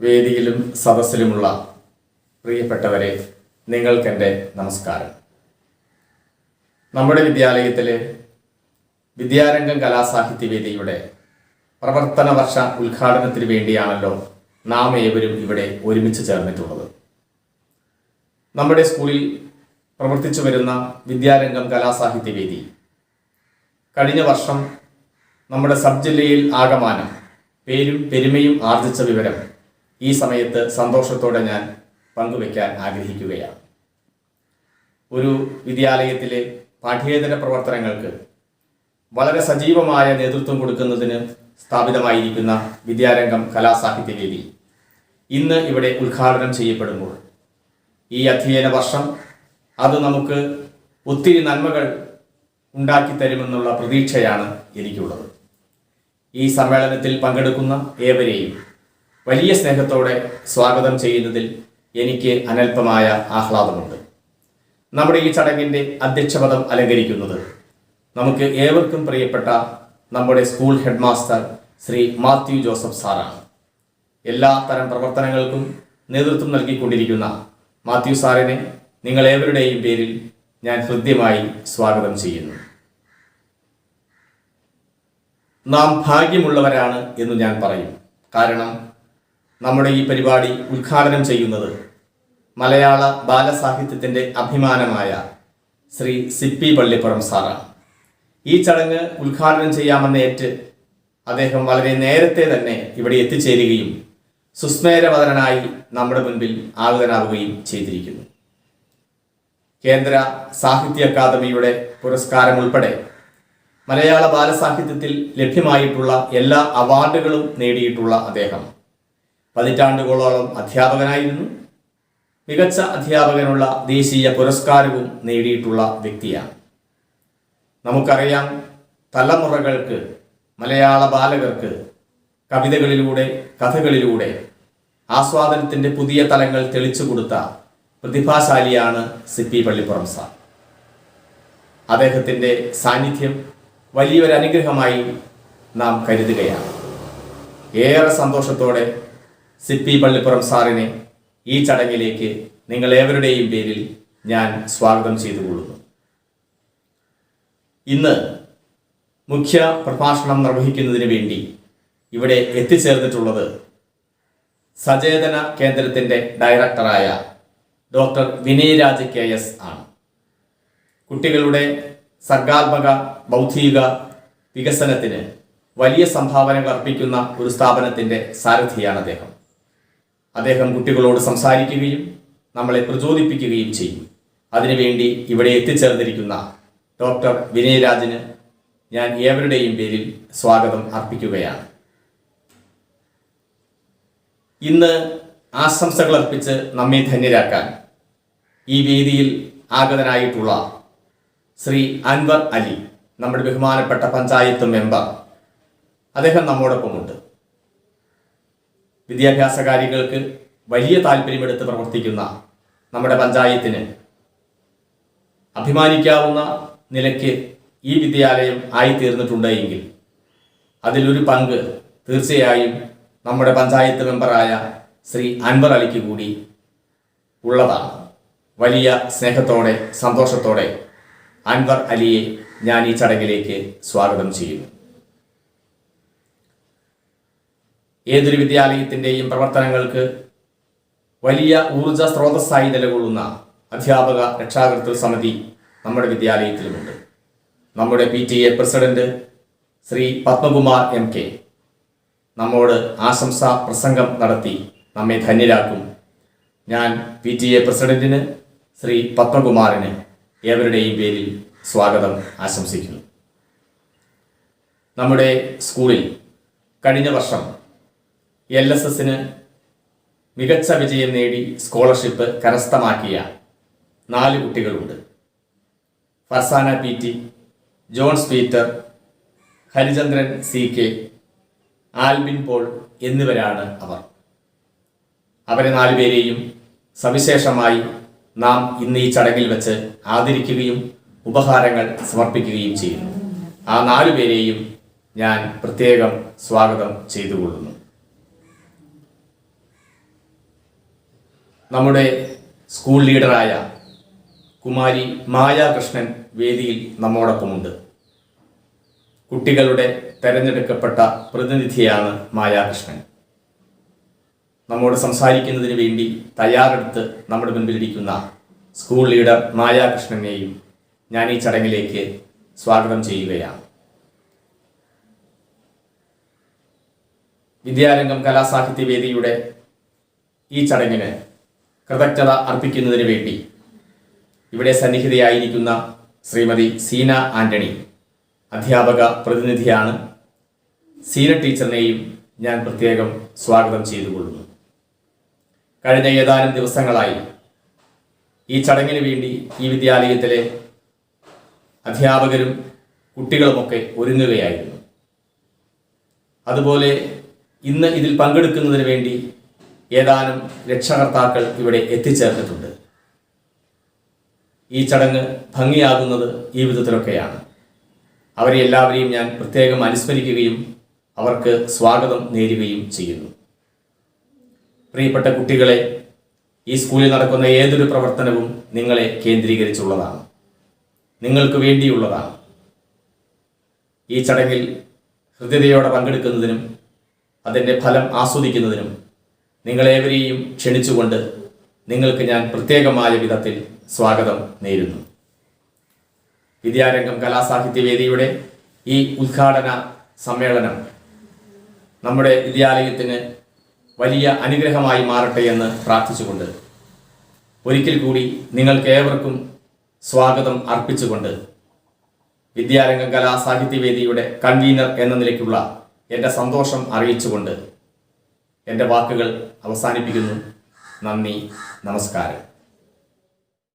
വേദിയിലും സദസ്സിലുമുള്ള പ്രിയപ്പെട്ടവരെ നിങ്ങൾക്കെന്റെ നമസ്കാരം. നമ്മുടെ വിദ്യാലയത്തിലെ വിദ്യാരംഗം കലാസാഹിത്യവേദിയുടെ പ്രവർത്തന വർഷ ഉദ്ഘാടനത്തിന് വേണ്ടിയാണല്ലോ നാം ഏവരും ഇവിടെ ഒരുമിച്ച് ചേർന്നിട്ടുള്ളത്. നമ്മുടെ സ്കൂളിൽ പ്രവർത്തിച്ചു വരുന്ന വിദ്യാരംഗം കലാസാഹിത്യവേദി കഴിഞ്ഞ വർഷം നമ്മുടെ സബ് ജില്ലയിൽ ആകമാനം പേരും പെരുമയും ആർജിച്ച വിവരം ഈ സമയത്ത് സന്തോഷത്തോടെ ഞാൻ പങ്കുവയ്ക്കാൻ ആഗ്രഹിക്കുകയാണ്. ഒരു വിദ്യാലയത്തിലെ പാഠ്യേതര പ്രവർത്തനങ്ങൾക്ക് വളരെ സജീവമായ നേതൃത്വം കൊടുക്കുന്നതിന് സ്ഥാപിതമായിരിക്കുന്ന വിദ്യാരംഗം കലാസാഹിത്യവേദി ഇന്ന് ഇവിടെ ഉദ്ഘാടനം ചെയ്യപ്പെടുമ്പോൾ ഈ അധ്യയന വർഷം അത് നമുക്ക് ഒത്തിരി നന്മകൾ ഉണ്ടാക്കി തരുമെന്നുള്ള പ്രതീക്ഷയാണ് എനിക്കുള്ളത്. ഈ സമ്മേളനത്തിൽ പങ്കെടുക്കുന്ന ഏവരെയും വലിയ സ്നേഹത്തോടെ സ്വാഗതം ചെയ്യുന്നതിൽ എനിക്ക് അനൽപമായ ആഹ്ലാദമുണ്ട്. നമ്മുടെ ഈ ചടങ്ങിന്റെ അധ്യക്ഷപദം അലങ്കരിക്കുന്നത് നമുക്ക് ഏവർക്കും പ്രിയപ്പെട്ട നമ്മുടെ school headmaster Shri Mathew Joseph സാറാണ്. എല്ലാ തരം പ്രവർത്തനങ്ങൾക്കും നേതൃത്വം നൽകിക്കൊണ്ടിരിക്കുന്ന മാത്യു സാറിനെ നിങ്ങളേവരുടെയും പേരിൽ ഞാൻ ഹൃദ്യമായി സ്വാഗതം ചെയ്യുന്നു. നാം ഭാഗ്യമുള്ളവരാണ് എന്ന് ഞാൻ പറയും. കാരണം നമ്മുടെ ഈ പരിപാടി ഉദ്ഘാടനം ചെയ്യുന്നത് മലയാള ബാലസാഹിത്യത്തിന്റെ അഭിമാനമായ ശ്രീ സിപ്പി പള്ളിപ്പുറം സാറാണ്. ഈ ചടങ്ങ് ഉദ്ഘാടനം ചെയ്യാമെന്നേറ്റ് അദ്ദേഹം വളരെ നേരത്തെ തന്നെ ഇവിടെ എത്തിച്ചേരുകയും സുസ്മേരവതരനായി നമ്മുടെ മുൻപിൽ ആളുകനാവുകയും ചെയ്തിരിക്കുന്നു. കേന്ദ്ര സാഹിത്യ അക്കാദമിയുടെ പുരസ്കാരം ഉൾപ്പെടെ മലയാള ബാലസാഹിത്യത്തിൽ ലഭ്യമായിട്ടുള്ള എല്ലാ അവാർഡുകളും നേടിയിട്ടുള്ള അദ്ദേഹം. പതിറ്റാണ്ടുകളോളം അധ്യാപകനായിരുന്നു. മികച്ച അധ്യാപകനുള്ള ദേശീയ പുരസ്കാരവും നേടിയിട്ടുള്ള വ്യക്തിയാണ്. നമുക്കറിയാം തലമുറകൾക്ക് മലയാള ബാലകർക്ക് കവിതകളിലൂടെ കഥകളിലൂടെ ആസ്വാദനത്തിന്റെ പുതിയ തലങ്ങൾ തെളിച്ചു കൊടുത്ത പ്രതിഭാശാലിയാണ് സി പി പള്ളിപ്പുറം സാർ. അദ്ദേഹത്തിന്റെ സാന്നിധ്യം വലിയൊരു അനുഗ്രഹമായി നാം കരുതുകയാണ്. ഏറെ സന്തോഷത്തോടെ സിപ്പി പള്ളിപ്പുറം സാറിനെ ഈ ചടങ്ങിലേക്ക് നിങ്ങൾ ഏവരുടെയും പേരിൽ ഞാൻ സ്വാഗതം ചെയ്തു കൊള്ളുന്നു. ഇന്ന് മുഖ്യ പ്രഭാഷണം നിർവഹിക്കുന്നതിന് വേണ്ടി ഇവിടെ എത്തിച്ചേർന്നിട്ടുള്ളത് സചേതന കേന്ദ്രത്തിന്റെ ഡയറക്ടറായ ഡോക്ടർ വിനയരാജ് കെ എസ് ആണ്. കുട്ടികളുടെ സർഗാത്മക ബൗദ്ധിക വികസനത്തിന് വലിയ സംഭാവനകൾ അർപ്പിക്കുന്ന ഒരു സ്ഥാപനത്തിന്റെ സാരഥിയാണ് അദ്ദേഹം. അദ്ദേഹം കുട്ടികളോട് സംസാരിക്കുകയും നമ്മളെ പ്രചോദിപ്പിക്കുകയും ചെയ്യും. അതിനുവേണ്ടി ഇവിടെ എത്തിച്ചേർന്നിരിക്കുന്ന ഡോക്ടർ വിനയരാജന് ഞാൻ ഏവരുടെയും പേരിൽ സ്വാഗതം അർപ്പിക്കുകയാണ്. ഇന്ന് ആശംസകൾ അർപ്പിച്ച് നമ്മെ ധന്യരാക്കാൻ ഈ വേദിയിൽ ആഗതനായിട്ടുള്ള ശ്രീ അൻവർ അലി നമ്മുടെ ബഹുമാനപ്പെട്ട പഞ്ചായത്ത് മെമ്പർ അദ്ദേഹം നമ്മോടൊപ്പമുണ്ട്. വിദ്യാഭ്യാസ കാര്യങ്ങൾക്ക് വലിയ താല്പര്യമെടുത്ത് പ്രവർത്തിക്കുന്ന നമ്മുടെ പഞ്ചായത്തിന് അഭിമാനിക്കാവുന്ന നിലയ്ക്ക് ഈ വിദ്യാലയം ആയിത്തീർന്നിട്ടുണ്ട് എങ്കിൽ അതിലൊരു പങ്ക് തീർച്ചയായും നമ്മുടെ പഞ്ചായത്ത് മെമ്പറായ ശ്രീ അൻവർ അലിക്ക് കൂടി ഉള്ളതാണ്. വലിയ സ്നേഹത്തോടെ സന്തോഷത്തോടെ അൻവർ അലിയെ ഞാൻ ഈ ചടങ്ങിലേക്ക് സ്വാഗതം ചെയ്യുന്നു. ഏതൊരു വിദ്യാലയത്തിന്റെയും പ്രവർത്തനങ്ങൾക്ക് വലിയ ഊർജ സ്രോതസ്സായി നിലകൊള്ളുന്ന അധ്യാപക രക്ഷാകർതൃ സമിതി നമ്മുടെ വിദ്യാലയത്തിലുമുണ്ട്. നമ്മുടെ P T A president Shri Padmakumar M K. നമ്മോട് ആശംസ പ്രസംഗം നടത്തി നമ്മെ ധന്യരാക്കും. ഞാൻ പി ടി എ പ്രസിഡന്റിന് ശ്രീ പത്മകുമാറിന് ഏവരുടെയും പേരിൽ സ്വാഗതം ആശംസിക്കുന്നു. നമ്മുടെ സ്കൂളിൽ കഴിഞ്ഞ വർഷം എൽ എസ് എസിന് മികച്ച വിജയം നേടി സ്കോളർഷിപ്പ് കരസ്ഥമാക്കിയ നാല് കുട്ടികളുണ്ട്. Farzana P T Johns Peter Harichandran C K Albin Paul എന്നിവരാണ് അവർ. അവരെ നാലുപേരെയും സവിശേഷമായി നാം ഇന്ന് ഈ ചടങ്ങിൽ വെച്ച് ആദരിക്കുകയും ഉപഹാരങ്ങൾ സമർപ്പിക്കുകയും ചെയ്യുന്നു. ആ നാലുപേരെയും ഞാൻ പ്രത്യേകം സ്വാഗതം ചെയ്തുകൊള്ളുന്നു. നമ്മുടെ സ്കൂൾ ലീഡറായ കുമാരി മായാകൃഷ്ണൻ വേദിയിൽ നമ്മോടൊപ്പമുണ്ട്. കുട്ടികളുടെ തെരഞ്ഞെടുക്കപ്പെട്ട പ്രതിനിധിയാണ് മായാകൃഷ്ണൻ. നമ്മോട് സംസാരിക്കുന്നതിന് വേണ്ടി തയ്യാറെടുത്ത് നമ്മുടെ മുൻപിലിരിക്കുന്ന സ്കൂൾ ലീഡർ മായാകൃഷ്ണനെയും ഞാൻ ഈ ചടങ്ങിലേക്ക് സ്വാഗതം ചെയ്യുകയാണ്. വിദ്യാരംഗം കലാസാഹിത്യവേദിയുടെ ഈ ചടങ്ങിന് കൃതജ്ഞത അർപ്പിക്കുന്നതിന് വേണ്ടി ഇവിടെ സന്നിഹിതയായിരിക്കുന്ന ശ്രീമതി സീന ആന്റണി അധ്യാപക പ്രതിനിധിയാണ്. സീന ടീച്ചറിനെയും ഞാൻ പ്രത്യേകം സ്വാഗതം ചെയ്തുകൊള്ളുന്നു. കഴിഞ്ഞ ഏതാനും ദിവസങ്ങളായി ഈ ചടങ്ങിന് വേണ്ടി ഈ വിദ്യാലയത്തിലെ അധ്യാപകരും കുട്ടികളുമൊക്കെ ഒരുങ്ങുകയായിരുന്നു. അതുപോലെ ഇന്ന് ഇതിൽ പങ്കെടുക്കുന്നതിന് വേണ്ടി ഏതാനും രക്ഷകർത്താക്കൾ ഇവിടെ എത്തിച്ചേർന്നിട്ടുണ്ട്. ഈ ചടങ്ങ് ഭംഗിയാകുന്നത് ഈ വിധത്തിലൊക്കെയാണ്. അവരെ എല്ലാവരെയും ഞാൻ പ്രത്യേകം അനുസ്മരിക്കുകയും അവർക്ക് സ്വാഗതം നേരുകയും ചെയ്യുന്നു. പ്രിയപ്പെട്ട കുട്ടികളെ ഈ സ്കൂളിൽ നടക്കുന്ന ഏതൊരു പ്രവർത്തനവും നിങ്ങളെ കേന്ദ്രീകരിച്ചുള്ളതാണ്. നിങ്ങൾക്ക് വേണ്ടിയുള്ളതാണ്. ഈ ചടങ്ങിൽ ഹൃദ്യതയോടെ പങ്കെടുക്കുന്നതിനും അതിന്റെ ഫലം ആസ്വദിക്കുന്നതിനും നിങ്ങളേവരെയും ക്ഷണിച്ചുകൊണ്ട് നിങ്ങൾക്ക് ഞാൻ പ്രത്യേകമായ വിധത്തിൽ സ്വാഗതം നേരുന്നു. വിദ്യാരംഗം കലാസാഹിത്യവേദിയുടെ ഈ ഉദ്ഘാടന സമ്മേളനം നമ്മുടെ വിദ്യാലയത്തിന് വലിയ അനുഗ്രഹമായി മാറട്ടെ എന്ന് പ്രാർത്ഥിച്ചുകൊണ്ട് ഒരിക്കൽ കൂടി നിങ്ങൾക്കേവർക്കും സ്വാഗതം അർപ്പിച്ചുകൊണ്ട് വിദ്യാരംഗം കലാസാഹിത്യവേദിയുടെ കൺവീനർ എന്ന നിലയ്ക്കുള്ള എന്റെ സന്തോഷം അറിയിച്ചുകൊണ്ട് എന്റെ വാക്കുകൾ അവസാനിപ്പിക്കുന്നു. നന്ദി നമസ്കാരം.